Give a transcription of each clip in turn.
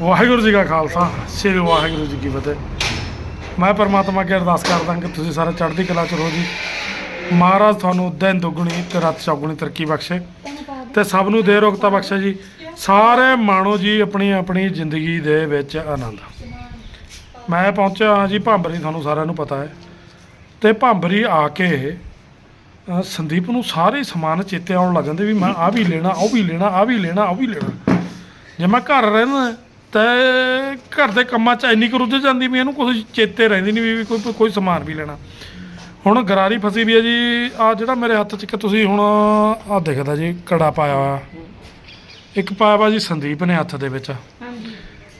ਵਾਹਿਗੁਰੂ ਜੀ ਕਾ ਖਾਲਸਾ, ਸ੍ਰੀ ਵਾਹਿਗੁਰੂ ਜੀ ਕੀ ਫਤਿਹ। ਮੈਂ ਪਰਮਾਤਮਾ ਅੱਗੇ ਅਰਦਾਸ ਕਰਦਾ ਕਿ ਤੁਸੀਂ ਸਾਰੇ ਚੜ੍ਹਦੀ ਕਲਾ ਚ ਰਹੋ ਜੀ। ਮਹਾਰਾਜ ਤੁਹਾਨੂੰ ਦਿਨ ਦੁੱਗਣੀ ਤੇ ਰਾਤ ਚੌਗੁਣੀ ਤਰੱਕੀ ਬਖਸ਼ੇ ਤੇ ਸਭ ਨੂੰ ਦੇ ਰੋਗਤਾ ਬਖਸ਼ੇ ਜੀ। ਸਾਰੇ ਮਾਣੋ ਜੀ ਆਪਣੀ ਆਪਣੀ ਜ਼ਿੰਦਗੀ ਦੇ ਵਿੱਚ ਆਨੰਦ। ਮੈਂ ਪਹੁੰਚਿਆ ਹਾਂ ਜੀ ਭਾਂਬਰੀ, ਤੁਹਾਨੂੰ ਸਾਰਿਆਂ ਨੂੰ ਪਤਾ ਹੈ। ਤੇ ਭਾਂਬਰੀ ਆ ਕੇ ਸੰਦੀਪ ਨੂੰ ਸਾਰੇ ਸਮਾਨ ਚੇਤੇ ਆਉਣ ਲੱਗ ਜਾਂਦੇ ਵੀ ਮੈਂ ਆ ਵੀ ਲੈਣਾ, ਉਹ ਵੀ ਲੈਣਾ ਆ ਵੀ ਲੈਣਾ, ਉਹ ਵੀ ਲੈਣਾ। ਜੇ ਮੈਂ ਘਰ ਰਹਿਣਾ ਤੇ ਘਰ ਦੇ ਕੰਮਾਂ 'ਚ ਇੰਨੀ ਕੁ ਰੁੱਝ ਜਾਂਦੀ ਵੀ ਇਹਨੂੰ ਕੁਝ ਚੇਤੇ ਰਹਿੰਦੀ ਨਹੀਂ ਵੀ ਕੋਈ ਕੋਈ ਸਮਾਨ ਵੀ ਲੈਣਾ। ਹੁਣ ਗਰਾਰੀ ਫਸੀ ਵੀ ਹੈ ਜੀ ਆ ਜਿਹੜਾ ਮੇਰੇ ਹੱਥ 'ਚ ਇੱਕ ਤੁਸੀਂ ਹੁਣ ਆ ਦਿਖਦਾ ਜੀ ਕੜਾ ਪਾਇਆ ਹੋਇਆ। ਇੱਕ ਪਾਇਆ ਵਾ ਜੀ ਸੰਦੀਪ ਨੇ ਹੱਥ ਦੇ ਵਿੱਚ। ਹਾਂਜੀ।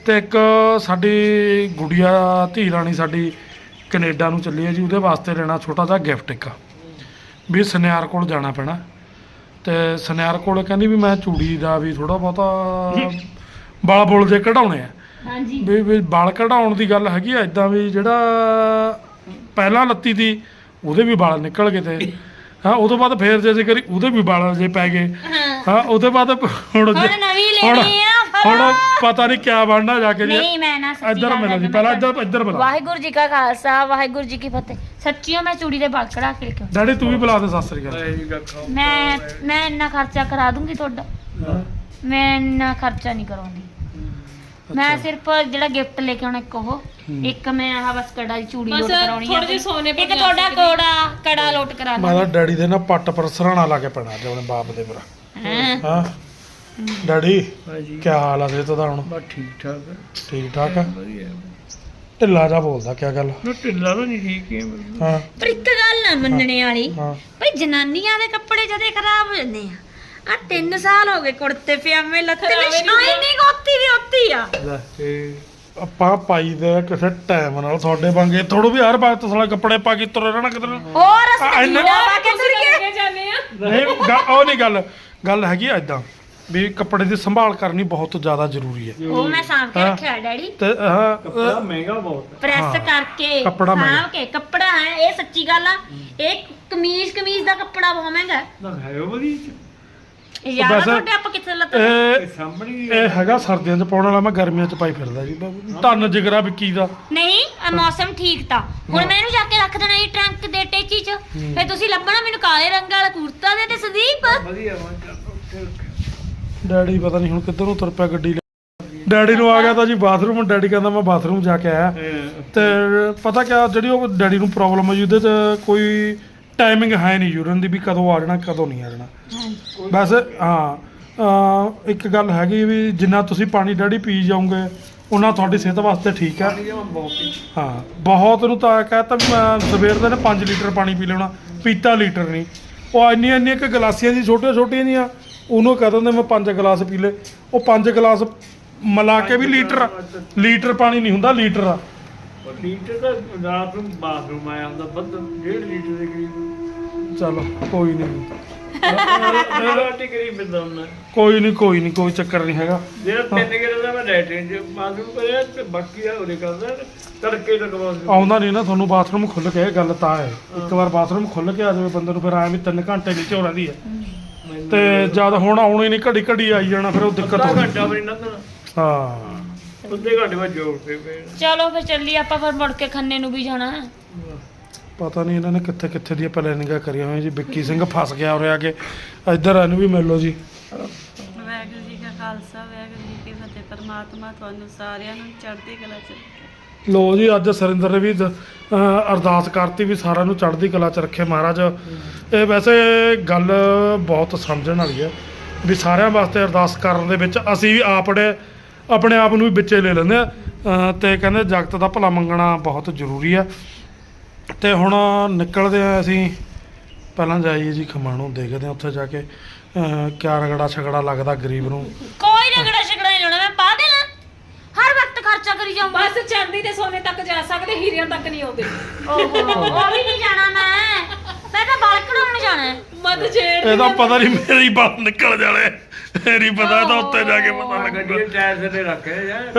ਤੇ ਇੱਕ ਸਾਡੀ ਗੁੜੀਆ ਧੀ ਰਾਣੀ ਸਾਡੀ ਕੈਨੇਡਾ ਨੂੰ ਚੱਲੀ ਹੈ ਜੀ ਉਹਦੇ ਵਾਸਤੇ ਲੈਣਾ ਛੋਟਾ ਜਿਹਾ ਗਿਫਟ ਇੱਕ। ਵੀ ਸੁਨਿਆਰ ਕੋਲ ਜਾਣਾ ਪੈਣਾ। ਤੇ ਸੁਨਿਆਰ ਕੋਲ ਕਹਿੰਦੀ ਵੀ ਮੈਂ ਚੂੜੀ ਦਾ ਵੀ ਥੋੜਾ ਬਹੁਤਾ ਵਾਲ ਬੁਲ ਜੇ ਕਢਾਉਣੇ ਆ। ਹਾਂਜੀ। ਵੀ ਵੀ ਵਾਲ ਕਢਾਉਣ ਦੀ ਗੱਲ ਹੈਗੀ ਆ ਇਦਾਂ ਵੀ ਜਿਹੜਾ ਪਹਿਲਾਂ ਲੱਤੀ ਦੀ ਉਹਦੇ ਵੀ ਵਾਲ ਨਿਕਲ ਗਏ ਤੇ। ਹਾਂ ਉਹ ਤੋਂ ਬਾਅਦ ਫੇਰ ਜੇ ਜੇ ਕਰੀ ਉਹਦੇ ਵੀ ਵਾਲ ਜੇ ਪੈ ਗਏ। ਹਾਂ। ਹਾਂ ਉਹਦੇ ਬਾਅਦ ਹੁਣ ਨਵੀਂ ਲੈਣੀ ਆ ਹੁਣ। ਪਤਾ ਨਹੀਂ ਕਿਆ ਬਣਨਾ ਜਾ ਕੇ ਜੀ। ਨਹੀਂ ਮੈਂ ਨਾ ਸੱਚੀ ਇੱਧਰ ਗੱਲ ਮਿਲੋ ਜੀ ਪਹਿਲਾਂ ਇੱਧਰ ਇੱਧਰ ਬੁਲਾ ਵਾਹਿਗੁਰੂ ਜੀ ਕਾ ਖਾਲਸਾ ਵਾਹਿਗੁਰੂ ਜੀ ਕੀ ਫਤਿਹ। ਸੱਚੀਓ ਮੈਂ ਚੂੜੀ ਦੇ ਵਾਲ ਕਢਾ ਕੇ ਲਿਖਿਆ ਡੈਡੀ ਤੂੰ ਵੀ ਬੁਲਾ ਦੇ ਸਤਿ ਸ੍ਰੀ ਅਕਾਲ। ਮੈਂ ਮੈਂ ਇੰਨਾ ਖਰਚਾ ਕਰਾ ਦੂੰਗੀ ਤੁਹਾਡਾ। ਮੈਂ ਇੰਨਾ ਖਰਚਾ ਨਹੀਂ ਕਰਾਉਂਦੀ। ਮੈਂ ਸਿਰਫ ਜਿਹੜਾ ਗਿਫਟ ਲੈ ਕੇ ਆਉਣਾ ਇੱਕ ਉਹ। ਇੱਕ ਮੈਂ ਆਹ ਬਸ ਕੜਾ ਦੀ ਚੂੜੀ ਬਸ ਲੋਟ ਕਰਾਉਣੀ ਆ ਥੋੜ੍ਹੇ ਜਿਹੇ ਸੋਨੇ ਪਰ ਇੱਕ ਤੁਹਾਡਾ। ਕੋੜਾ ਕੜਾ ਲੋਟ ਕਰਾ ਮੈਂ ਦਾਂ ਤਾਂ ਡੈਡੀ ਦੇ ਨਾ ਪੱਟ ਪਰ ਸਰਾਣਾ ਲਾ ਕੇ ਪੈਣਾ ਆਪਣੇ ਬਾਪ ਦੇ ਮੇਰਾ ਹਾਂ? ਹਾਂ। ਡੈਡੀ ਹਾਂਜੀ ਕੀ ਹਾਲ ਆ ਸਿਹਤ ਦਾ ਹੁਣ? ਬਸ ਠੀਕ ਠਾਕ ਹੈ ਠੀਕ ਠਾਕ ਆ? ਵਧੀਆ। ਢਿੱਲਾ ਜਾ ਬੋਲਦਾ ਕੀ ਗੱਲ ਨਾ ਢਿੱਲਾ ਤਾਂ ਨਹੀਂ ਠੀਕ ਹੈ ਮੈਨੂੰ। ਹਾਂ। ਪਰ ਇੱਕ ਗੱਲ ਨਾ ਮੰਨਣੇ ਵਾਲੀ ਹਾਂ। ਭਈ ਜਨਾਨੀਆਂ ਦੇ ਕੱਪੜੇ ਜਦੇ ਖਰਾਬ ਹੋ ਜਾਂਦੇ ਆ। ਆ 3 ਸਾਲ ਹੋ ਗਏ ਕੁੜਤੇ ਪਜਾਮੇ ਲੱਤੇ ਨਹੀਂ ਸ਼ਾਈਨਿੰਗ ਉੱਤੀ ਦੀ ਉੱਤੀ ਆ? ਲੈ ਤੇ ਆਪਾਂ ਪਾਈ ਦੇ ਕਿਸੇ ਟਾਈਮ ਨਾਲ ਤੁਹਾਡੇ ਵਾਂਗੇ। ਥੋੜੋ ਵੀ ਹਰ ਵਕਤ ਸਾਲਾ ਕੱਪੜੇ ਪਾ ਕੇ ਤੁਰੇ ਰਹਿਣਾ ਨਾ। ਹੋਰ ਆ, ਇੰਨਾ- ਪਾ ਕੇ ਤੁਰ ਗਏ। ਲੱਗੇ ਜਾਂਦੇ ਆ। ਨਹੀਂ ਗੱਲ- ਉਹ ਨਹੀਂ ਗੱਲ। ਗੱਲ ਹੈਗੀ ਐਦਾਂ ਵੀ ਕੱਪੜੇ ਦੀ ਸੰਭਾਲ ਕਰਨੀ ਬਹੁਤ ਜ਼ਿਆਦਾ ਜ਼ਰੂਰੀ ਹੈ। ਉਹ ਮੈਂ ਸਾਂਭ ਕੇ ਹਾਂ। ਰੱਖਿਆ ਡੈਡੀ। ਤੇ ਹਾਂ ਕੱਪੜਾ ਮਹਿੰਗਾ ਬਹੁਤ ਹੈ। ਪ੍ਰੈਸ ਹਾਂ। ਕਰਕੇ ਕੱਪੜਾ ਮਹਿੰਗਾ। ਸਾਂਭ ਕੇ। ਕੱਪੜਾ ਹੈ ਇਹ ਸੱਚੀ ਗੱਲ ਆ। ਇਹ ਕਮੀਜ਼ ਕਮੀਜ਼ ਦਾ ਕੱਪੜਾ ਬਹੁਤ ਮਹਿੰਗਾ ਹੈ। ਨਾ ਹੈ ਉਹ ਵਧੀਆ। ਇਹ ਯਾਰ ਤੁਹਾਡੇ ਆਪਾਂ ਕਿੱਥੇ ਲੱਤੇ ਇਹ ਸਾਹਮਣੇ ਹੀ ਇਹ ਹੈਗਾ ਸਰਦੀਆਂ 'ਚ ਪਾਉਣ ਵਾਲਾ ਮੈਂ ਗਰਮੀਆਂ 'ਚ ਪਾਈ ਫਿਰਦਾ ਜੀ। ਧੰਨ ਜਿਗਰਾ ਵਿੱਕੀ ਦਾ। ਨਹੀਂ ਇਹ ਮੌਸਮ ਠੀਕ ਤਾਂ। ਹੁਣ ਮੈਂ ਇਹਨੂੰ ਜਾ ਕੇ ਰੱਖ ਦੇਣਾ ਇਹ ਟਰੰਕ ਦੇ ਟੇਚੀ ਚ। ਫੇ ਤੁਸੀਂ ਲੱਭਣਾ ਮੈਨੂੰ ਕਾਲੇ ਰੰਗ ਵਾਲਾ ਕੁੜਤਾ ਦੇ ਤੇ ਸੰਦੀਪ। ਵਧੀਆ ਵਾ। ਡੈਡੀ ਪਤਾ ਨਹੀਂ ਹੁਣ ਕਿੱਧਰ ਨੂੰ ਤੁਰ ਪਿਆ ਗੱਡੀ ਲੈ। ਡੈਡੀ ਨੂੰ ਆ ਗਿਆ ਤਾਂ ਜੀ ਬਾਥਰੂਮ ਡੈਡੀ ਕਹਿੰਦਾ ਮੈਂ ਬਾਥਰੂਮ ਜਾ ਕੇ ਆਇਆ। ਤੇ ਪਤਾ ਕਿਆ ਜਿਹੜੀ ਉਹ ਡੈਡੀ ਨੂੰ ਪ੍ਰੋਬਲਮ ਹੈ ਜੀ ਉਹਦੇ 'ਚ ਕੋਈ ਟਾਈਮਿੰਗ ਹੈ ਨਹੀਂ ਯੂਰਨ ਦੀ ਵੀ ਕਦੋਂ ਆ ਜਾਣਾ ਕਦੋਂ ਨਹੀਂ ਆ ਜਾਣਾ। ਬਸ ਹਾਂ ਇੱਕ ਗੱਲ ਹੈਗੀ ਵੀ ਜਿੰਨਾ ਤੁਸੀਂ ਪਾਣੀ ਡੈਡੀ ਪੀ ਜਾਓਗੇ ਉਹਨਾਂ ਤੁਹਾਡੀ ਸਿਹਤ ਵਾਸਤੇ ਠੀਕ ਹੀ। ਹਾਂ ਬਹੁਤ ਨੂੰ ਤਾਂ ਕਹਤਾ ਵੀ ਮੈਂ ਸਵੇਰ ਦੇ ਨੇ 5 ਲੀਟਰ ਪਾਣੀ ਪੀ ਲੈਣਾ ਪੀਤਾ ਲੀਟਰ ਨਹੀਂ। ਉਹ ਇੰਨੀਆਂ ਇੰਨੀਆਂ ਕਿ ਗਲਾਸੀਆਂ ਜੀ ਛੋਟੀਆਂ ਛੋਟੀਆਂ ਜੀਆਂ ਉਹਨੂੰ ਕਹਿ ਦਿੰਦੇ ਮੈਂ 5 ਗਲਾਸ ਪੀ ਲੇ ਉਹ 5 ਗਲਾਸ ਮਿਲਾ ਕੇ ਵੀ ਲੀਟਰ ਲੀਟਰ ਪਾਣੀ ਨਹੀਂ ਹੁੰਦਾ ਲੀਟਰ ਆ। ਲੀਟਰ ਦਾ ਰਾਤ ਨੂੰ ਬਾਥਰੂਮ ਆਇਆ ਹੁੰਦਾ ਵੱਧ ਡੇਢ ਲੀਟਰ ਦੇ ਕਰੀਬ। ਚਲੋ ਕੋਈ ਨਹੀਂ। ਮੇਰਾ ਟਿਕਰੀ ਬਿੰਦਾ ਹੁੰਦਾ। ਕੋਈ ਨਹੀਂ ਕੋਈ ਨਹੀਂ ਕੋਈ ਚੱਕਰ ਨਹੀਂ ਹੈਗਾ। ਜਿਹੜਾ ਤਿੰਨ ਕਿਲੋ ਦਾ ਮੈਂ ਲੈਟਰਿਨ ਚ ਬਾਥਰੂਮ ਕਰਿਆ ਤੇ ਬਾਕੀ ਆ ਉਹਦੇ ਕਰਦਾ ਤੜਕੇ ਲਗਵਾ ਆਉਂਦਾ ਨਹੀਂ ਨਾ ਤੁਹਾਨੂੰ ਬਾਥਰੂਮ ਖੁੱਲ ਕੇ ਇਹ ਗੱਲ ਤਾਂ ਹੈ। ਇੱਕ ਵਾਰ ਬਾਥਰੂਮ ਖੁੱਲ ਕੇ ਆ ਜਾਵੇ ਬੰਦੇ ਨੂੰ ਫਿਰ ਐਂ ਵੀ 3 ਘੰਟੇ ਨੀਚੇ ਹੋ ਰਹਿੰਦੀ ਹੈ। ਤੇ ਜਦ ਹੁਣ ਆਉਣੀ ਨਹੀਂ ਘੜੀ ਘੜੀ ਆਈ ਜਾਣਾ ਫਿਰ ਉਹ ਦਿੱਕਤ ਅੱਧਾ ਹੋ ਘੰਟਾ ਵੀ ਨਾ ਹਾਂ। ਅੱਧੇ ਘੰਟੇ ਬਾਅਦ ਜੋੜ ਪਏ ਚਲੋ ਫਿਰ ਚੱਲੀ ਆਪਾਂ ਫਿਰ ਮੁੜ ਕੇ ਖੰਨੇ ਨੂੰ ਵੀ ਜਾਣਾ। ਹੈ ਪਤਾ ਨਹੀਂ ਇਹਨਾਂ ਨੇ ਕਿੱਥੇ ਕਿੱਥੇ ਦੀਆਂ ਪਲੈਨਿੰਗਾਂ ਕਰੀਆਂ ਹੋਈਆਂ ਜੀ। ਵਿੱਕੀ ਸਿੰਘ ਫਸ ਗਿਆ ਉਰੇ ਆ ਕੇ। ਇੱਧਰ ਇਹਨੂੰ ਵੀ ਮਿਲ ਲਓ ਜੀ। ਵਾਹਿਗੁਰੂ ਜੀ ਕਾ ਖਾਲਸਾ ਵਾਹਿਗੁਰੂ ਜੀ ਕੀ ਫਤਿਹ। ਪਰਮਾਤਮਾ ਤੁਹਾਨੂੰ ਸਾਰਿਆਂ ਨੂੰ ਚੜ੍ਹਦੀ ਕਲਾ ਚ ਰੱਖੇ। ਲੋ ਜੀ ਅੱਜ ਸਰਿੰਦਰ ਨੇ ਵੀ ਦ- ਅਹ ਅਰਦਾਸ ਕਰਤੀ ਵੀ ਸਾਰਿਆਂ ਨੂੰ ਚੜ੍ਹਦੀ ਕਲਾ ਚ ਰੱਖੇ ਮਹਾਰਾਜ। ਇਹ ਵੈਸੇ ਗੱਲ ਬਹੁਤ ਸਮਝਣ ਵਾਲੀ ਹੈ ਵੀ ਸਾਰਿਆਂ ਵਾਸਤੇ ਅਰਦਾਸ ਕਰਨ ਦੇ ਵਿੱਚ ਅਸੀਂ ਵੀ ਆਪਣੇ ਆਪਣੇ ਆਪ ਨੂੰ ਵੀ ਵਿੱਚੇ ਲੈ ਲੈਂਦੇ ਆ। ਤੇ ਕਹਿੰਦੇ ਜਗਤ ਦਾ ਭਲਾ ਮੰਗਣਾ ਬਹੁਤ ਜ਼ਰੂਰੀ ਆ। ਤੇ ਹੁਣ ਨਿਕਲਦੇ ਆ ਅਸੀਂ ਪਹਿਲਾਂ ਜਾਈਏ ਜੀ ਖਮਾਣੋਂ ਦੇਖਦੇ ਆ ਉੱਥੇ ਜਾ ਕੇ ਕਿਆ ਰਗੜਾ ਛਗੜਾ ਲੱਗਦਾ ਗਰੀਬ ਨੂੰ। ਕੋਈ ਰਗੜਾ ਛਗੜਾ ਨਹੀਂ ਲਾਉਣਾ ਮੈਂ ਪਾ ਦੇਣਾ। ਹਰ ਵਕਤ ਖਰਚਾ ਕਰੀ ਜਾਊਂਗਾ। ਬਸ ਚਾਂਦੀ ਤੇ ਸੋਨੇ ਤੱਕ ਜਾ ਸਕਦੇ ਹੀਰਿਆਂ ਤੱਕ ਨਹੀਂ ਆਉਂਦੇ। ਓਹੋ ਉਹ ਵੀ ਨਹੀਂ ਜਾਣਾ ਮੈਂ। ਮੈਂ ਤਾਂ ਬਾਲ ਕਢਾਉਣ ਜਾਣਾ ਹੈ। ਮਦ ਜੇੜ ਇਹਦਾ ਪਤਾ ਨਹੀਂ ਮੇਰੀ ਬਾਲ ਨਿਕਲ ਜਾਣੇ। ਮੇਰੀ ਪਤਾ ਇਹਦਾ ਉੱਤੇ ਜਾ ਕੇ ਪਤਾ ਲੱਗੂਗਾ। ਗੱਡੀ ਟਾਇਰ ਤੇ ਰੱਖੇ ਯਾਰ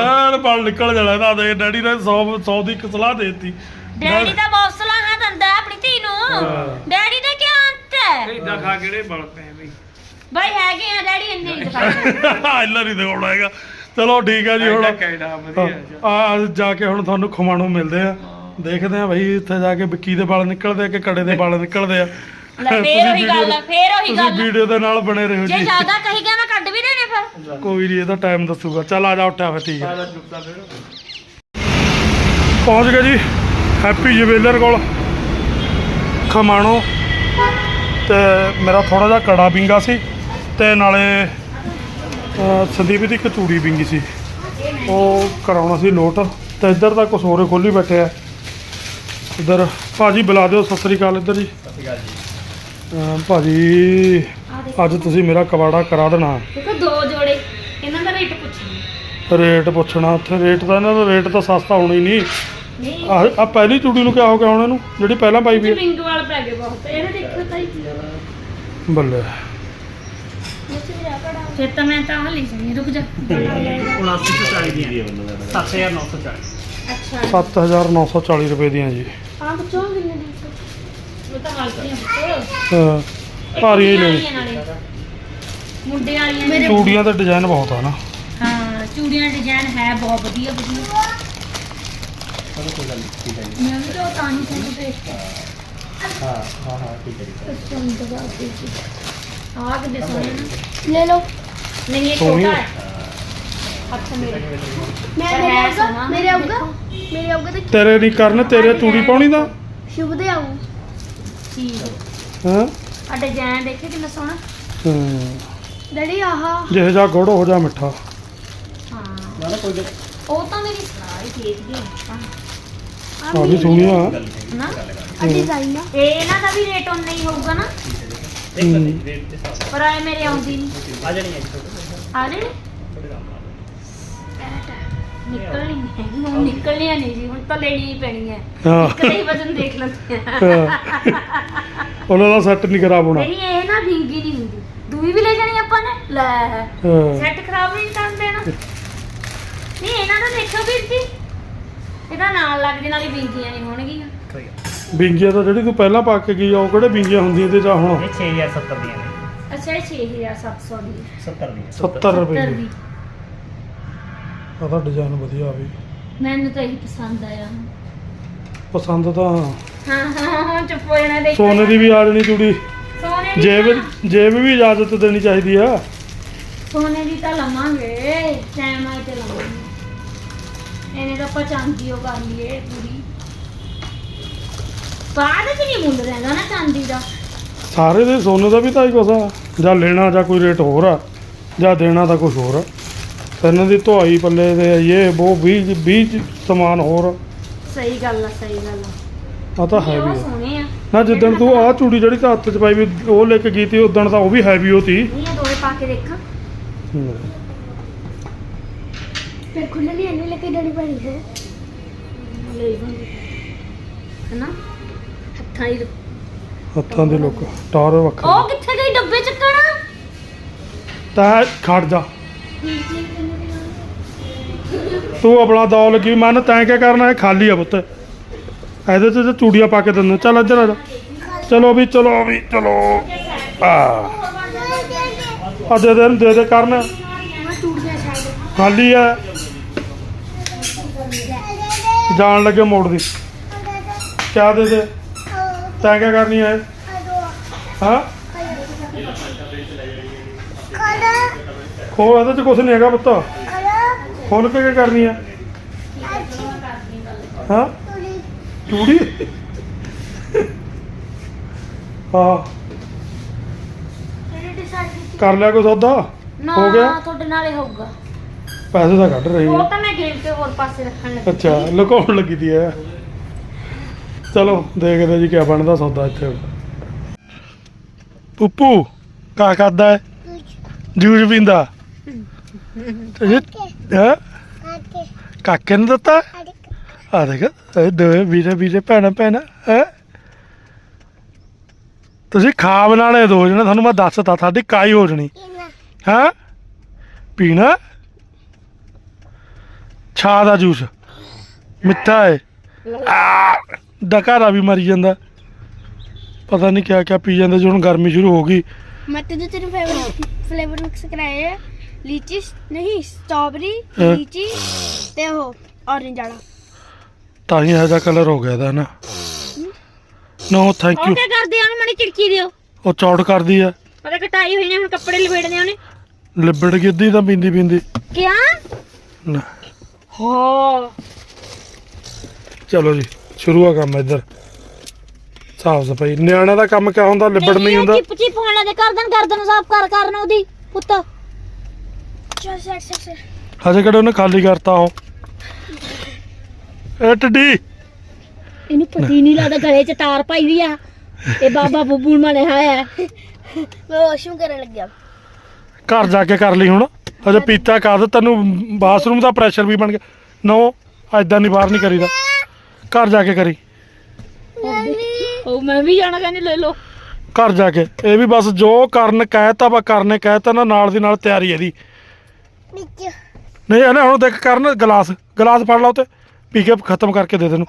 ਆਹ ਬਾਲ ਨਿਕਲ ਜਾਣਾ ਇਹਦਾ ਦੇ ਡੈਡੀ ਨੇ 100 100 ਦੀ ਇੱਕ ਸਲਾਹ ਦੇ ਦਿੱਤੀ। ਡੈਡੀ ਦਾ ਬਹੁਤ ਸਲਾਹਾਂ ਦਿੰਦਾ ਹੈ ਆਪਣੀ ਧੀ ਨੂੰ। ਹਾਂ। ਡੈਡੀ ਦਾ ਕੀ ਅੰਤ ਹੈ? ਇਦਾਂ ਖਾ ਕਿਹੜੇ ਬਲ ਪਏ ਬਈ। ਬਈ ਹੈਗੇ ਆ ਡੈਡੀ ਇੰਨੇ ਨਹੀਂ ਦਿਖਾਈ ਆਇਲਾ ਨਹੀਂ ਦਿਖਾਉਣਾ ਹੈਗਾ। ਚਲੋ ਠੀਕ ਹੈ ਜੀ ਹੁਣ ਆ ਜਾ। ਕੇ ਹੁਣ ਤੁਹਾਨੂੰ ਖਮਾਣੋਂ ਮਿਲਦੇ ਆ। ਦੇਖਦੇ ਆ ਬਈ ਇੱਥੇ ਜਾ ਕੇ ਵਿੱਕੀ ਦੇ ਵਾਲ ਨਿਕਲਦੇ ਆ ਕਿ ਕੜੇ ਦੇ ਵਾਲ ਨਿਕਲਦੇ ਆ। ਲੈ ਫੇਰ ਉਹੀ ਗੱਲ ਆ, ਫੇਰ ਉਹੀ ਤੁਸੀਂ ਗੱਲ ਆ। ਵੀਡੀਓ ਦੇ ਨਾਲ ਬਣੇ ਰਹੋ ਜੇ ਜੀ। ਜ਼ਿਆਦਾ ਕਹੀ ਗਿਆ ਮੈਂ ਕੱਢ ਵੀ ਦੇਣੇ ਫਿਰ। ਕੋਈ ਨਹੀਂ ਇਹਦਾ ਟਾਈਮ ਦੱਸੂਗਾ। ਚੱਲ ਆ ਜਾ ਉੱਠਿਆ ਫਿਰ ਠੀਕ ਹੈ ਸਾਰਾ ਪਹੁੰਚ ਗਏ ਜੀ ਹੈਪੀ ਜਵੇਲਰ ਕੋਲ। ਖਮਾਣੋ। ਤੇ ਮੇਰਾ ਥੋੜਾ ਜਿਹਾ ਕੜਾ ਵਿੰਗਾ ਸੀ ਤੇ ਨਾਲੇ ਅਹ, ਸੰਦੀਪ ਦੀ ਇੱਕ ਚੂੜੀ ਵਿੰਗੀ ਸੀ। ਉਹ ਕਰਾਉਣਾ ਸੀ ਲੋਟ ਤੇ ਇੱਧਰ ਤਾਂ ਕੁਛ ਹੋਰੇ ਖੋਲੀ ਬੈਠੇ ਆ। ਇੱਧਰ ਭਾਜੀ ਬੁਲਾ ਦਿਓ ਸਤਿ ਸ੍ਰੀ ਅਕਾਲ ਇੱਧਰ ਜੀ। ਅਹ, ਭਾਜੀ ਅੱਜ ਤੁਸੀਂ ਮੇਰਾ ਕਵਾੜਾ ਕਰਾ ਦੇਣਾ। ਦੇਖੋ ਦੋ ਜੋੜੇ। ਇਹਨਾਂ ਦਾ ਰੇਟ ਪੁੱਛਣਾ। ਰੇਟ ਪੁੱਛਣਾ ਉੱਥੇ ਰੇਟ ਤਾਂ ਇਹਨਾਂ ਦਾ ਰੇਟ ਤਾਂ ਸਸਤਾ ਹੋਣਾ ਹੀ ਨਹੀਂ। ਨਹੀਂ। ਆ ਆ ਪਹਿਲੀ ਚੂੜੀ ਨੂੰ ਕਿਆ ਹੋ ਗਿਆ ਹੁਣ ਇਹਨੂੰ? ਜਿਹੜੀ ਪਹਿਲਾਂ ਪਾਈ ਵੀ ਇਹ ਰਿੰਗ ਵਾਲ ਪੈ ਗਏ ਬਹੁਤ। ਇਹਨੇ ਦੇਖੋ ਤਾਂ ਹੀ। ਬੱਲੇ। ਫਿਰ ਤਾਂ ਮੈਂ ਤਾਂ ਹਲੀ ਸੀ ਰੁਕ ਜਾ। 7940 ਦੀਆਂ 7940 ਅੱਛਾ। 7940 ਰੁਪਏ ਦੀਆਂ ਜੀ। ਆ ਬੱਚੋ ਕਿੰਨੇ ਦੀ? ਉਹ ਤਾਂ ਹਲਕੀਆਂ ਬੱਚੋ ਹਾਂ ਭਾਰੀ ਹੀ ਲੈਣੀ ਮੁੰਡੇ ਵਾਲੀਆਂ ਮੇਰੇ ਚੂੜੀਆਂ ਦਾ ਡਿਜ਼ਾਈਨ ਬਹੁਤ ਆ ਨਾ। ਹਾਂ ਚੂੜੀਆਂ ਡਿਜ਼ਾਈਨ ਹੈ ਬਹੁਤ ਵਧੀਆ ਵਧੀਆ। ਮੈਂ ਵੀ ਤਾਂ ਤਾਂ ਹੀ ਤੁਹਾਨੂੰ ਭੇਜਤਾ। ਹਾਂ ਹਾਂ ਹਾਂ ਠੀਕ ਹੈ ਤੁਹਾਨੂੰ ਦਵਾ ਦੇ ਆ ਕਿੱਡੇ ਸੋਹਣੇ ਨੇ ਲੈ ਲਓ। ਨਹੀਂ ਇਹ ਸੋਹਣੀ ਛੋਟਾ ਹੈ। ਹੈ। ਹੱਥ ਮੇਰੇ। ਮੈਂ ਪਰ ਮੇਰੇ ਹੈ ਆਊਗਾ ਸੋਹਣਾ। ਮੇਰੇ ਆਊਗਾ ਮੇਰੇ ਆਊਗਾ ਤੇ ਤੇਰੇ ਨਹੀਂ ਕਰਨ ਤੇਰੇ ਚੂੜੀ ਪਾਉਣੀ ਦਾ? ਸ਼ੁਭ ਦੇ ਆਊ। ਠੀਕ ਹਾਂ? ਆ ਡਿਜ਼ਾਈਨ ਦੇਖੇ ਕਿੰਨਾ ਸੋਹਣਾ? ਹਾਂ। ਡੈਡੀ ਆਹਾ ਜਿਹੇ ਜਾ ਗੁੜ ਹੋ ਜਾ ਮਿੱਠਾ। ਹਾਂ। ਨਾ ਨਾ ਕੋਈ ਗੱਲ ਉਹ ਤਾਂ ਮੇਰੀ ਸਾਰੀ ਖੇਤ ਦੀ ਹੈ ਆ ਵੀ ਸੋਹਣੀ ਆ। ਨਾ ਆ ਡਿਜ਼ਾਈਨ ਆ। ਇਹ ਇਹਨਾਂ ਦਾ ਵੀ ਰੇਟ ਉਨਾ ਹੀ ਹੋਊਗਾ ਨਾ। ਇੱਕ ਵੇਟ ਦੇ ਸਾਥ ਪਰ ਆਏ ਮੇਰੇ ਆਉਂਦੀ ਨਹੀਂ ਆ ਜਾਣੀ ਹੈ ਜੀ। ਤੁਹਾਡੇ ਆ ਨਾਲ ਨਿਕਲਣੀ ਨਹੀਂ ਹੈਗੀ ਹੁਣ ਨਿਕਲਣੀ ਨਹੀਂ ਜੀ ਹੁਣ ਤਾਂ ਲੈਣੀ ਹੀ ਪੈਣੀ ਹੈ। ਹਾਂ ਇੱਕ ਦਾ ਹੀ ਵਜ਼ਨ ਦੇਖ ਲੈਂਦੇ ਆ। ਹਾਂ। ਉਹਨਾਂ ਦਾ ਸੈੱਟ ਨਹੀਂ ਖਰਾਬ ਹੋਣਾ। ਨਹੀਂ ਇਹ ਨਾ ਵਿੰਗੀ ਨਹੀਂ ਹੁੰਦੀ। ਦੂਈ ਵੀ ਲੈ ਜਾਣੀ ਆਪਾਂ ਨੇ? ਲੈ। ਹਾਂ। ਸੈੱਟ ਖਰਾਬ ਨਹੀਂ ਕਰਨ ਦੇਣਾ। ਨਹੀਂ ਇਹਨਾਂ ਦਾ ਦੇਖੋ ਵੀਰ ਜੀ। ਇਹਦਾ ਨਾਲ ਲੱਗ ਜੇ ਨਾਲੇ ਵਿੰਗੀਆਂ ਨਹੀਂ ਹੋਣਗੀਆਂ। ਕੋਈ ਗੱਲ ਬਿੰਗੀਆਂ ਤਾਂ ਜਿਹੜੀ ਤੂੰ ਪਹਿਲਾਂ ਪਾ ਕੇ ਗਈ ਆ ਉਹ ਕਿਹੜੇ ਬਿੰਗੀਆਂ ਹੁੰਦੀਆਂ ਤੇ ਜਾਂ ਹੁਣ? ਇਹ 6070 ਦੀਆਂ ਨੇ। ਅੱਛਾ ਇਹ 6700 ਦੀ। ਹੈ 70 ਦੀਆਂ। 70 ਰੁਪਏ। 70 ਦੀ ਦੀ। ਉਹਦਾ ਡਿਜ਼ਾਈਨ ਵਧੀਆ ਆ ਵੀ। ਮੈਨੂੰ ਤਾਂ ਇਹ ਪਸੰਦ ਆਇਆ। ਪਸੰਦ ਤਾਂ ਹਾਂ ਹਾਂ ਹਾਂ ਚੁੱਪ ਹੋ ਜਾਣਾ ਦੇਖ ਸੋਨੇ ਦੀ ਵੀ ਆ ਜਣੀ ਚੂੜੀ। ਸੋਨੇ ਦੀ ਜੇਬ ਜੇਬ ਵੀ ਇਜਾਜ਼ਤ ਦੇਣੀ ਚਾਹੀਦੀ ਆ। ਸੋਨੇ ਦੀ ਤਾਂ ਲਵਾਂਗੇ ਟਾਈਮ ਆਏ ਤੇ ਲਵਾਂਗੇ। ਇਹਨੇ ਤਾਂ ਆਪਾਂ ਚਾਂਦੀ ਉਹ ਕਰ ਲਈਏ ਪੂਰੀ। ਬਾਅਦ ਚ ਨਹੀਂ ਮੁੱਲ ਰਹਿੰਦਾ ਨਾ ਚਾਂਦੀ ਦਾ। ਸਾਰੇ ਦੇ ਸੋਨੇ ਦਾ ਵੀ ਤਾਂ ਹੀ ਕੁਛ ਆ। ਜਾਂ ਲੈਣਾ ਜਾਂ ਕੋਈ ਰੇਟ ਹੋਰ ਆ ਜਾਂ ਦੇਣਾ ਤਾਂ ਕੁਝ ਹੋਰ ਆ। ਇਹਨਾਂ ਦੀ ਧੁਆਈ ਪੱਲੇ ਦੇ ਇਹ ਉਹ 20 20 ਸਮਾਨ ਹੋਰ। ਸਹੀ ਗੱਲ ਆ ਸਹੀ ਗੱਲ ਆ। ਆ ਤਾਂ ਹੈ ਇਹ ਉਹ ਵੀ ਆ। ਸੋਹਣੇ ਆ। ਨਾ ਜਿੱਦਣ ਤੂੰ ਆਹ ਚੂੜੀ ਜਿਹੜੀ ਤਾਂ ਹੱਥ 'ਚ ਪਾਈ ਵੀ ਉਹ ਲੈ ਕੇ ਗਈ ਤੀ ਉਦਣ ਤਾਂ ਉਹ ਵੀ ਹੈਵੀ ਹੋਤੀ ਨਹੀਂ ਇਹ ਦੋਵੇਂ ਪਾ ਕੇ ਦੇਖਾਂ। ਫਿਰ ਖੁੱਲੇ ਨਹੀਂ ਇਹਨੇ ਲੈ ਕੇ ਡੈਡੀ ਪੜੀ ਹੈ। ਲੈ ਬੰਦੇ ਹਨਾ? ਹੱਥਾਂ ਦੀ ਹੱਥਾਂ ਦੇ ਲੋਕ ਟਾਰ ਵੱਖਰਾ ਉਹ ਕਿੱਥੇ ਗਈ? ਡੱਬੇ ਚੱਕਣਾ? ਤਾਂ ਖੜ ਜਾ। ਤੂੰ ਆਪਣਾ ਦੌ ਲੱਗੀ ਮਨ, ਤੈਂ ਕੀ ਕਰਨਾ ਹੈ? ਖਾਲੀ ਆ ਪੁੱਤ। ਇਹਦੇ 'ਚ ਤਾਂ ਚੂੜੀਆਂ ਪਾ ਕੇ ਦਿੰਦੇ ਚੱਲ ਇੱਧਰ ਆ ਜਾ। ਚਲੋ ਵੀ ਚਲੋ ਵੀ, ਚਲੋ। ਆ। ਆ ਦੇ ਦੇ ਦੇ ਦੇ ਕਰਨ। ਚੂੜੀਆਂ ਸ਼ਾਇਦ ਖਾਲੀ ਆ। ਜਾਣ ਲੱਗੇ ਮੋੜ ਦੀ। ਕਿਆ ਦੇ ਦੇ? ਤੈਂ ਕੀ ਕਰਨੀ ਹੈ? ਹਾਂ? ਖੋ ਇਹਦੇ 'ਚ ਕੁਝ ਨਹੀਂ ਹੈਗਾ ਪੁੱਤ। ਖੋਲ ਕੇ ਕੀ ਕਰਨੀ ਹੈ ਹਾਂ? ਚੂੜੀ? ਹਾਂ। ਕਰ ਲਿਆ ਕੋਈ ਸੌਦਾ? ਹੋ ਗਿਆ? ਤੁਹਾਡੇ ਨਾਲ ਹੀ ਹੋਊਗਾ। ਪੈਸੇ ਤਾਂ ਕੱਢ ਰਹੀ ਉਹ ਹੈ ਤਾਂ ਮੈਂ ਗੇਮ ਤੇ ਹੋਰ ਪਾਸੇ ਰੱਖਣ ਲੱਗੀ ਅੱਛਾ ਲੁਕਾਉਣ ਲੱਗੀ ਦੀ ਹੈ ਚਲੋ ਦੇਖਦੇ ਜੀ ਕੀ ਬਣਦਾ ਸੌਦਾ ਇੱਥੇ। ਪੁੱਪੂ ਕਾ ਕਰਦਾ ਹੈ? ਜੂਸ ਪੀਂਦਾ? ਹੈ ਕਾਕੇ ਨੂੰ ਦਿੱਤਾ ਆ ਦੇਖ ਇਹ ਦੋਵੇਂ ਵੀਰੇ ਵੀਰੇ ਭੈਣਾਂ ਭੈਣਾਂ ਹੈ ਤੁਸੀਂ ਖਾ ਬਣਾਣੇ ਦੋ ਜਣੇ ਤੁਹਾਨੂੰ ਮੈਂ ਦੱਸਤਾ ਸਾਡੀ ਕਾਈ ਹੋ ਜਣੀ ਹੈ ਪੀਣਾ ਛਾ ਦਾ ਜੂਸ ਮਿੱਠਾ ਹੈ ਡਕਾਰਾ ਵੀ ਮਰੀ ਜਾਂਦਾ ਪਤਾ ਨਹੀਂ ਕਿਆ ਕਿਆ ਪੀ ਜਾਂਦੇ ਜੀ ਹੁਣ ਗਰਮੀ ਸ਼ੁਰੂ ਹੋ ਗਈ ਮੈਂ ਤੇ ਤੇਰੇ ਫੇਵਰਟ ਫਲੇਵਰ ਮਿਕਸ ਕਰਾਏ ਲੀਚੀ ਨਹੀਂ ਸਟ੍ਰਾਬੇਰੀ ਹਾਂ। ਲੀਚੀ ਤੇ ਉਹ orange ਵਾਲਾ। ਤਾਂ ਹੀ ਇਹੋ ਜਿਹਾ ਕਲਰ ਹੋ ਗਿਆ ਇਹਦਾ ਨਾ। ਨੋ ਥੈਂਕ ਉਹ ਯੂ ਕੀ ਕਰਦੇ ਆ? ਉਹਨੂੰ ਮਣੀ ਚਿੜਕੀ ਦਿਓ। ਉਹ ਚੌੜ ਕਰਦੀ ਆ। ਉਹਦੇ ਕਟਾਈ ਹੋਈ ਨੇ ਹੁਣ ਕੱਪੜੇ ਲਪੇੜਦੇ ਉਹਨੇ। ਲਿਬੜ ਗਈ ਅੱਧੀ ਤਾਂ ਪੀਂਦੀ ਪੀਂਦੀ ਕਿਆ? ਨਾ। ਹਾਂ। ਚਲੋ ਜੀ ਸ਼ੁਰੂ ਆ ਕੰਮ ਇੱਧਰ। ਸਾਫ਼ ਸਫ਼ਾਈ। ਨਿਆਣਿਆਂ ਦਾ ਕੰਮ ਕਿਆ ਹੁੰਦਾ? ਲਿਬੜ ਨਹੀਂ ਹੁੰਦਾ। ਚਿਪ ਚਿਪ ਹੋਣ ਲੱਗੇ ਕਰਦਨ ਕਰਦਨ ਸਾਫ਼ ਕਰ ਕਰਨ ਉਹਦੀ ਪੁੱਤ। ਚਲ ਹਜੇ ਕਿਹੜੇ ਉਹਨੇ ਖਾਲੀ ਕਰਤਾ ਉਹ? ਇਹ ਟੱਡੀ। ਇਹਨੂੰ ਪਤੀ ਨਹੀਂ ਲੱਗਦਾ ਗਲੇ 'ਚ ਤਾਰ ਪਾਈ ਹੋਈ ਆ। ਇਹ ਬਾਬਾ ਬੁੱਬੂ ਮਨੇ ਹੈ। ਮੈਂ ਵਾਸ਼ਰੂਮ ਕਰਨ ਲੱਗਿਆ। ਘਰ ਜਾ ਕੇ ਕਰ ਲਈ ਹੁਣ। ਹਜੇ ਪੀਤਾ ਕਾਦ ਤੈਨੂੰ ਬਾਥਰੂਮ ਦਾ ਪ੍ਰੈਸ਼ਰ ਵੀ ਬਣ ਗਿਆ। ਨੋ ਐਦਾਂ ਨਹੀਂ ਬਾਹਰ ਨਹੀਂ ਕਰੀਦਾ। ਘਰ ਜਾ ਕੇ ਕਰੀ। ਉਹ ਮੈਂ ਵੀ ਜਾਣਾ ਕਹਿੰਦੀ ਲੈ ਲਓ। ਘਰ ਜਾ ਕੇ। ਇਹ ਵੀ ਬਸ ਜੋ ਕਰਨ ਕਹਿਤਾ ਵਾ ਕਰਨੇ ਕਹਿਤਾ ਨਾ ਨਾਲ ਦੀ ਨਾਲ ਤਿਆਰੀ ਇਹਦੀ। ਨਹੀਂ ਇਹਨੇ ਹੁਣ ਦੇਖ ਕਰਨ ਗਲਾਸ ਗਲਾਸ ਫੜ ਲਾ ਉਤੇ। ਪੀ ਕੇ ਖਤਮ ਕਰਕੇ ਦੇ ਦੇ ਨੂੰ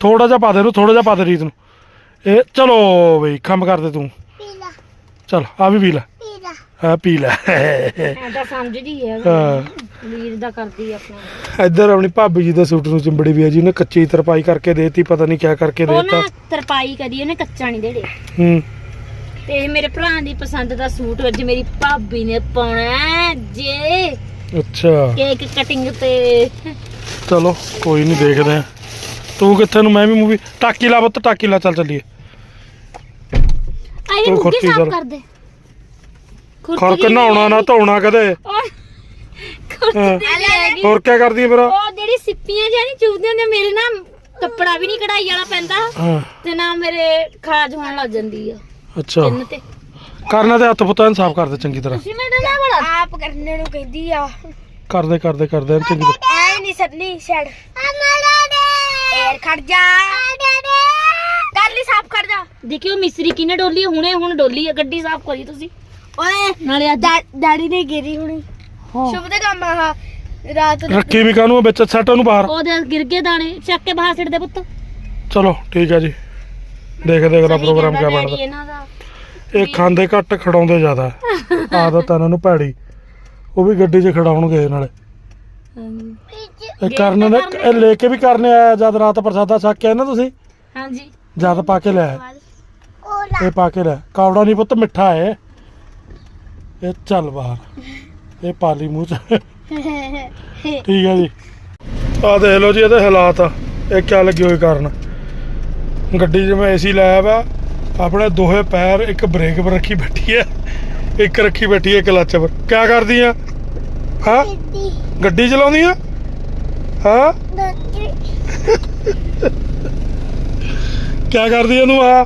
ਥੋੜਾ ਜਿਹਾ ਪਾ ਦੇ ਨੂੰ ਥੋੜਾ ਜਿਹਾ ਪਾ ਦੇ ਰੀਤ ਨੂੰ। ਇਹ ਚਲੋ ਬਈ ਕੰਮ ਕਰ ਦੇ ਤੂੰ। ਪੀਲਾ ਚਲ ਆ ਵੀ ਪੀ ਲੈ। ਪੀਲਾ ਆ ਪੀ ਲੈ। ਐਂਦਾ ਸਮਝਦੀ ਹੈ ਹਾਂ। ਵੀਰ ਦਾ ਕਰਦੀ ਆ ਆਪਣਾ। ਇੱਧਰ ਆਪਣੀ ਭਾਬੀ ਜੀ ਦੇ ਸੂਟ ਨੂੰ ਚਿੰਬੜੀ ਵੀ ਹੈ ਜੀ ਉਹਨੇ ਕੱਚੀ ਤਰਪਾਈ ਕਰਕੇ ਦੇਤੀ ਪਤਾ ਨਹੀਂ ਕਿਆ ਕਰਕੇ ਉਹ ਦੇਤਾ। ਨਾ ਤਰਪਾਈ ਕਦੀ ਉਹਨੇ ਕੱਚਾ ਨਹੀਂ ਦੇੜੇ ਹੂੰ। ਤੇ ਇਹ ਮੇਰੇ ਭਰਾ ਦੀ ਪਸੰਦ ਦਾ ਸੂਟ ਅੱਜ ਮੇਰੀ ਭਾਬੀ ਨੇ ਪਾਉਣਾ ਹੈ ਜੇ ਅੱਛਾ। ਕੇਕ ਕਟਿੰਗ ਤੇ। ਚਲੋ ਕੋਈ ਨਹੀਂ ਦੇਖਦੇ ਆ ਤੂੰ ਕਿੱਥੇ ਨੂੰ ਮੈਂ ਵੀ ਮੂਵੀ ਟਾਕੀ ਲਾ ਬੱਤ ਟਾਕੀ ਲਾ ਚੱਲ ਚੱਲੀਏ। ਆਈ ਮੁੱਕੇ ਖੁਰਚੀ ਸਾਫ਼। ਕਰ ਦੇ ਖਰਕ ਨਹਾਉਣਾ ਨਾ ਧੋਣਾ ਕਦੇ। ਹੋਰ ਕਿਆ ਕਰਦੀ ਹੈ ਫਿਰ? ਉਹ ਜਿਹੜੀ ਸਿੱਪੀਆਂ ਜਾਂ ਨਹੀਂ ਚੁਭਦੇ ਹੁੰਦੇ ਮੇਰੇ ਨਾ ਕੱਪੜਾ ਵੀ ਨਹੀਂ ਕਢਾਈ ਵਾਲਾ ਪੈਂਦਾ ਤੇ ਨਾ ਮੇਰੇ ਖਾਜ ਹੋਣ ਲੱਗ ਜਾਂਦੀ ਆ। ਅੱਛਾ। ਤਿੰਨ ਤੇ। ਕਰਨਾ ਤੇ ਹੱਥ ਪੁੱਤਾਂ ਸਾਫ਼ ਕਰ ਦੇ ਚੰਗੀ ਤਰ੍ਹਾਂ। ਤੁਸੀਂ ਮੈਨੂੰ ਨਾ ਬੜਾ ਆਪ ਕਰਨੇ ਨੂੰ ਕਹਿੰਦੀ ਆ। ਕਰਦੇ ਕਰਦੇ ਕਰਦੇ ਐਨ ਚੰਗੀ ਤਰ੍ਹਾਂ। ਐ ਨਹੀਂ ਸੱਦਨੀ ਛੱਡ। ਏਰ ਖੜ ਜਾ। ਕਰ ਲਈ ਸਾਫ਼ ਕਰ ਜਾ। ਦੇਖਿਓ ਮਿਸਰੀ ਕਿਨੇ ਡੋਲੀ ਆ? ਹੁਣੇ ਹੁਣ ਡੋਲੀ ਆ ਗੱਡੀ ਸਾਫ਼ ਕਰੀ ਤੁਸੀਂ। ਓਏ ਨਾਲੇ ਅੱਜ ਡੈਡੀ ਨੇ ਗੇਰੀ ਹੁਣੀ। ਸ਼ੁਭ ਦੇ ਕੰਮ ਆ ਰਾਤ ਨੂੰ ਰੱਖੀ ਵੀ ਕਾਨੂੰ ਵਿੱਚ ਸੈੱਟ ਉਹਨੂੰ ਬਾਹਰ। ਉਹਦੇ ਗਿਰ ਗਏ ਦਾਣੇ ਚੱਕ ਕੇ ਬਾਹਰ ਸਿੱਟ ਦੇ ਪੁੱਤ। ਚਲੋ ਠੀਕ ਹੈ ਜੀ। ਦੇਖਦੇ ਅਗਲਾ ਪ੍ਰੋਗਰਾਮ ਕਿਆ ਬਣਦਾ। ਇਹਨਾਂ ਦਾ। ਇਹ ਖਾਂਦੇ ਘੱਟ ਖੜਾਉਂਦੇ ਜ਼ਿਆਦਾ। ਆਦਤ ਆ ਇਹਨਾਂ ਨੂੰ ਭੈੜੀ। ਉਹ ਵੀ ਗੱਡੀ 'ਚ ਖੜਾਉਣਗੇ ਨਾਲੇ। ਹਾਂਜੀ। ਇਹ ਕਰਨ ਨੇ ਇਹ ਲੈ ਕੇ ਵੀ ਕਰਨੇ ਆਇਆ ਜਦ ਰਾਤ ਪ੍ਰਸਾਦਾ ਛੱਕ ਕੇ ਆਏ ਨਾ ਤੁਸੀਂ? ਹਾਂਜੀ। ਜਦ ਪਾ ਕੇ ਲੈ ਆਏ। ਇਹ ਪਾ ਕੇ ਲੈ ਕਾਵੜਾ ਨਹੀਂ ਪੁੱਤ ਮਿੱਠਾ ਹੈ ਇਹ ਚੱਲ ਬਾਹਰ। ਇਹ ਪਾਲੀ ਮੂੰਹ ਚ। ਠੀਕ ਹੈ ਜੀ। ਆ ਦੇਖ ਲਓ ਜੀ ਇਹਦੇ ਹਾਲਾਤ ਆ। ਇਹ ਕਿਆ ਲੱਗੀ ਹੋਈ ਕਾਰਨ? ਗੱਡੀ 'ਚ ਮੈਂ ਏਸੀ ਲਾਇਆ ਵਾ ਆਪਣੇ ਦੋਹੇ ਪੈਰ ਇੱਕ ਬ੍ਰੇਕ 'ਪਰ ਰੱਖੀ ਬੈਠੀ ਹੈ ਇੱਕ ਰੱਖੀ ਬੈਠੀ ਹੈ ਕਲੱਚ 'ਪਰ। ਕਿਆ ਕਰਦੀ ਆ ਹਾਂ? ਗੱਡੀ। ਚਲਾਉਂਦੀ ਆ ਹਾਂ? ਕਿਆ ਕਰਦੀ ਆ ਤੂੰ ਆ?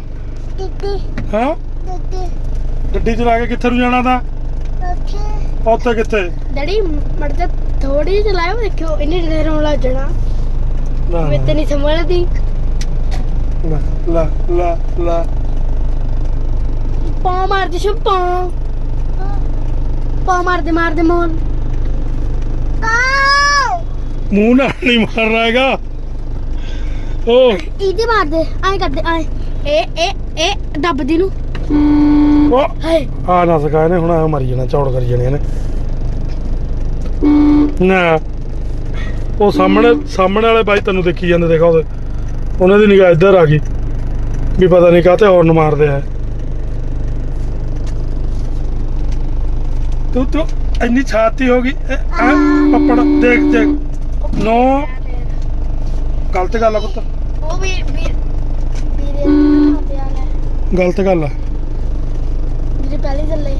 ਹਾਂ? ਗੱਡੀ। ਚਲਾ ਕੇ ਕਿੱਥੇ ਨੂੰ ਜਾਣਾ ਤਾਂ? ਉੱਥੇ। ਕਿੱਥੇ? ਡੈਡੀ ਮੜ ਜਾ ਥੋੜੀ ਚਲਾਇਓ ਦੇਖਿਓ ਇੰਨੀ ਦੇਰ ਹੋਣ ਲੱਗ ਜਾਣਾ। ਨਾ, ਮੈਂ ਤੇ ਨਹੀਂ ਸਮਝਦੀ ਲਾ ਲਾ ਲਾ ਲਾ ਪਾ ਮਾਰਦੇ ਸ਼ੁਭ ਪਾ ਪਾ ਮਾਰਦੇ ਮਾਰਦੇ ਮੋਹਨ ਮੂੰਹ ਨਾਲ ਨਹੀਂ ਮਾਰਨਾ ਹੈਗਾ। ਓ। ਇਹਦੇ ਮਾਰਦੇ ਐਂ ਕਰਦੇ ਐਂ। ਇਹ ਇਹ ਇਹ ਦੱਬਦੀ ਨੂੰ। ਓ। ਹਾਏ। ਆ ਨਾ ਸਕਾ ਇਹਨੇ ਹੁਣ ਆ ਮਰੀ ਜਾਣਾ ਚੌੜ ਕਰੀ ਜਾਣੇ ਇਹਨੇ। ਨਾ। ਉਹ ਸਾਹਮਣੇ ਸਾਹਮਣੇ ਵਾਲੇ ਬਾਈ ਤੈਨੂੰ ਦੇਖੀ ਜਾਂਦੇ ਦੇਖਾ ਉਹਦੇ। ਉਹਨਾਂ ਦੀ ਨਿਗਾਹ ਇੱਧਰ ਆ ਗਈ। ਵੀ ਪਤਾ ਨਹੀਂ ਕਾਹਤੇ ਹੌਰਨ ਮਾਰਦੇ ਆ। ਤੂੰ ਤੂੰ ਇੰਨੀ ਛਾਤੀ ਹੋ ਗਈ ਇਹ ਆ ਪੱਪੜ ਦੇਖ ਦੇਖ। ਨੋ। ਗਲਤ ਗੱਲ ਆ ਪੁੱਤ। ਉਹ ਵੀ ਵੀਰ ਨਾਲ ਗਲਤ ਗੱਲ ਆ। ਵੀਰੇ ਪਹਿਲੇ ਚੱਲੇ